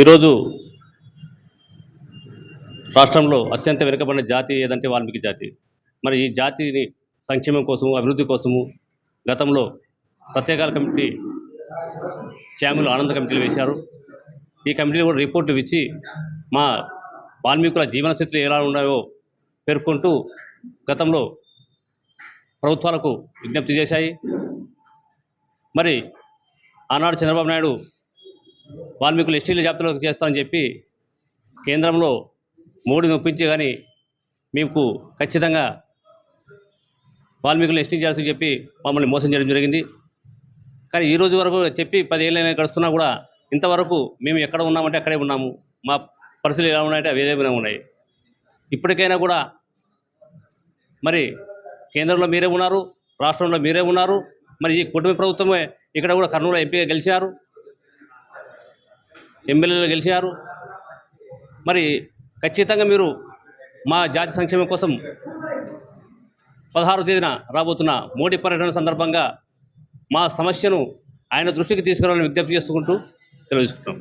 ఈరోజు రాష్ట్రంలో అత్యంత వెనుకబడిన జాతి ఏదంటే వాల్మీకి జాతి. మరి ఈ జాతిని సంక్షేమం కోసము అభివృద్ధి కోసము గతంలో సత్యకాల కమిటీ శ్యాములు ఆనంద కమిటీలు వేశారు. ఈ కమిటీలు కూడా రిపోర్టు ఇచ్చి మా వాల్మీకుల జీవన స్థితులు ఎలా ఉన్నాయో పేర్కొంటూ గతంలో ప్రభుత్వాలకు విజ్ఞప్తి చేశాయి. మరి ఆనాడు చంద్రబాబు నాయుడు వాల్మీకులు ఎస్టీల జాబితాలో చేస్తామని చెప్పి కేంద్రంలో మోడీని ఒప్పించి కానీ మీకు ఖచ్చితంగా వాల్మీకులు ఎస్టీ చేయాల్సి చెప్పి మమ్మల్ని మోసం చేయడం జరిగింది. కానీ ఈ రోజు వరకు చెప్పి పదేళ్ళైనా గడుస్తున్నా కూడా ఇంతవరకు మేము ఎక్కడ ఉన్నామంటే అక్కడే ఉన్నాము. మా పరిస్థితులు ఎలా ఉన్నాయంటే అవి ఏదైనా ఉన్నాయి. ఇప్పటికైనా కూడా మరి కేంద్రంలో మీరే ఉన్నారు రాష్ట్రంలో మీరే ఉన్నారు మరి ఈ కుటుంబ ప్రభుత్వమే ఇక్కడ కూడా కర్నూలు ఎంపీగా గెలిచారు. ఎమ్మెల్యేలు గెలిచారు. మరి ఖచ్చితంగా మీరు మా జాతి సంక్షేమం కోసం పదహారు తేదీన రాబోతున్న మోడీ పర్యటన సందర్భంగా మా సమస్యను ఆయన దృష్టికి తీసుకురావాలని విజ్ఞప్తి చేసుకుంటూ తెలియజేస్తున్నాం.